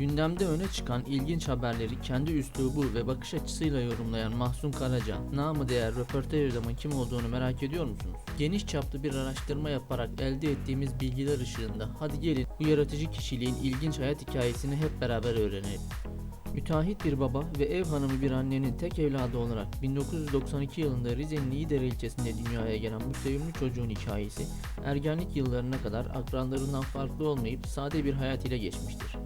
Gündemde öne çıkan ilginç haberleri kendi üslubu ve bakış açısıyla yorumlayan Mahsun Karaca, namı değer röportaj adamın kim olduğunu merak ediyor musunuz? Geniş çaplı bir araştırma yaparak elde ettiğimiz bilgiler ışığında hadi gelin bu yaratıcı kişiliğin ilginç hayat hikayesini hep beraber öğrenelim. Müteahhit bir baba ve ev hanımı bir annenin tek evladı olarak 1992 yılında Rize'nin Niğdere ilçesinde dünyaya gelen bu sevimli çocuğun hikayesi ergenlik yıllarına kadar akranlarından farklı olmayıp sade bir hayat ile geçmiştir.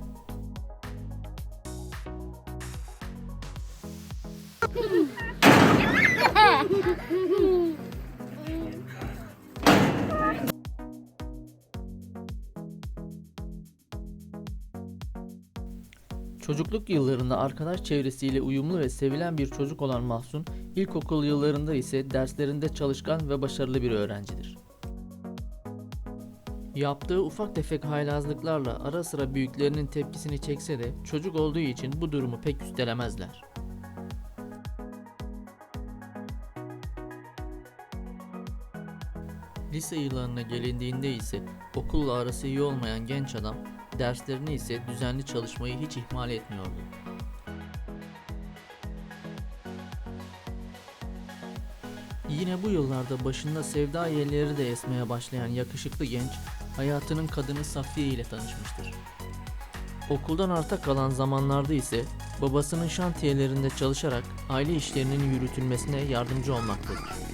Çocukluk yıllarında arkadaş çevresiyle uyumlu ve sevilen bir çocuk olan Mahsun, ilkokul yıllarında ise derslerinde çalışkan ve başarılı bir öğrencidir. Yaptığı ufak tefek haylazlıklarla ara sıra büyüklerinin tepkisini çekse de çocuk olduğu için bu durumu pek üstelemezler. Lise yıllarına gelindiğinde ise okulla arası iyi olmayan genç adam derslerini ise düzenli çalışmayı hiç ihmal etmiyordu. Yine bu yıllarda başında sevda yelleri de esmeye başlayan yakışıklı genç hayatının kadını Safiye ile tanışmıştır. Okuldan arta kalan zamanlarda ise babasının şantiyelerinde çalışarak aile işlerinin yürütülmesine yardımcı olmaktadır.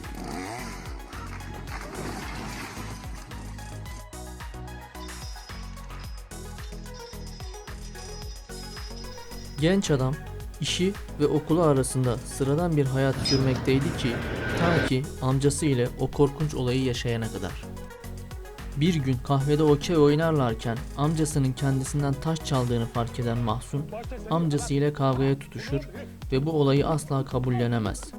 Genç adam işi ve okulu arasında sıradan bir hayat sürmekteydi ki ta ki amcası ile o korkunç olayı yaşayana kadar. Bir gün kahvede okey oynarlarken amcasının kendisinden taş çaldığını fark eden Mahsun amcası ile kavgaya tutuşur ve bu olayı asla kabullenemez.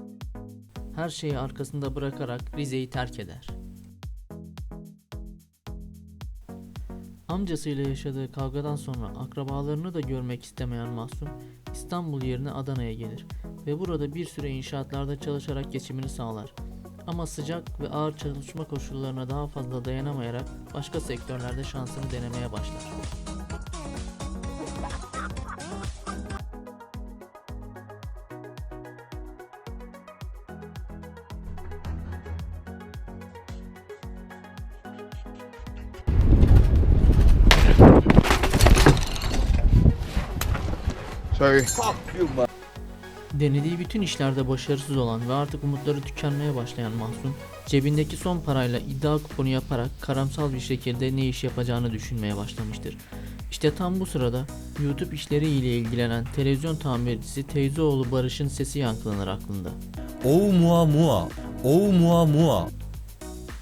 Her şeyi arkasında bırakarak Rize'yi terk eder. Amcasıyla yaşadığı kavgadan sonra akrabalarını da görmek istemeyen Mahsun İstanbul yerine Adana'ya gelir ve burada bir süre inşaatlarda çalışarak geçimini sağlar. Ama sıcak ve ağır çalışma koşullarına daha fazla dayanamayarak başka sektörlerde şansını denemeye başlar. Sorry. Denediği bütün işlerde başarısız olan ve artık umutları tükenmeye başlayan Mahsun, cebindeki son parayla iddia kuponu yaparak karamsal bir şekilde ne iş yapacağını düşünmeye başlamıştır. İşte tam bu sırada YouTube işleriyle ilgilenen televizyon tamircisi teyzeoğlu Barış'ın sesi yankılanır aklında. Ou mua mua. Ou mua mua.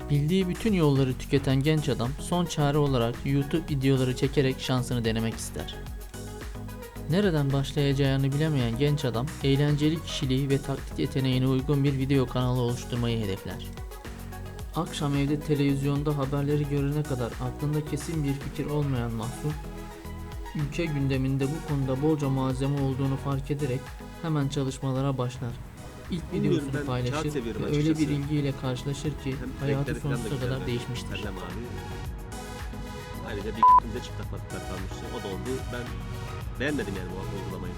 Bildiği bütün yolları tüketen genç adam son çare olarak YouTube videoları çekerek şansını denemek ister. Nereden başlayacağını bilemeyen genç adam eğlenceli kişiliği ve taklit yeteneğine uygun bir video kanalı oluşturmayı hedefler. Akşam evde televizyonda haberleri görene kadar aklında kesin bir fikir olmayan Mahsun, ülke gündeminde bu konuda bolca malzeme olduğunu fark ederek hemen çalışmalara başlar. İlk Bilmiyorum, videosunu paylaşır ve öyle bir açıkçası. ilgiyle karşılaşır ki Hem hayatı renkleri falan da sonsuza güzel kadar bence. değişmiştir. Mavi. Ayrıca bir de çıkartmadıklar kalmıştı. O da oldu. Ben beğenmedim yani bu uygulamayı.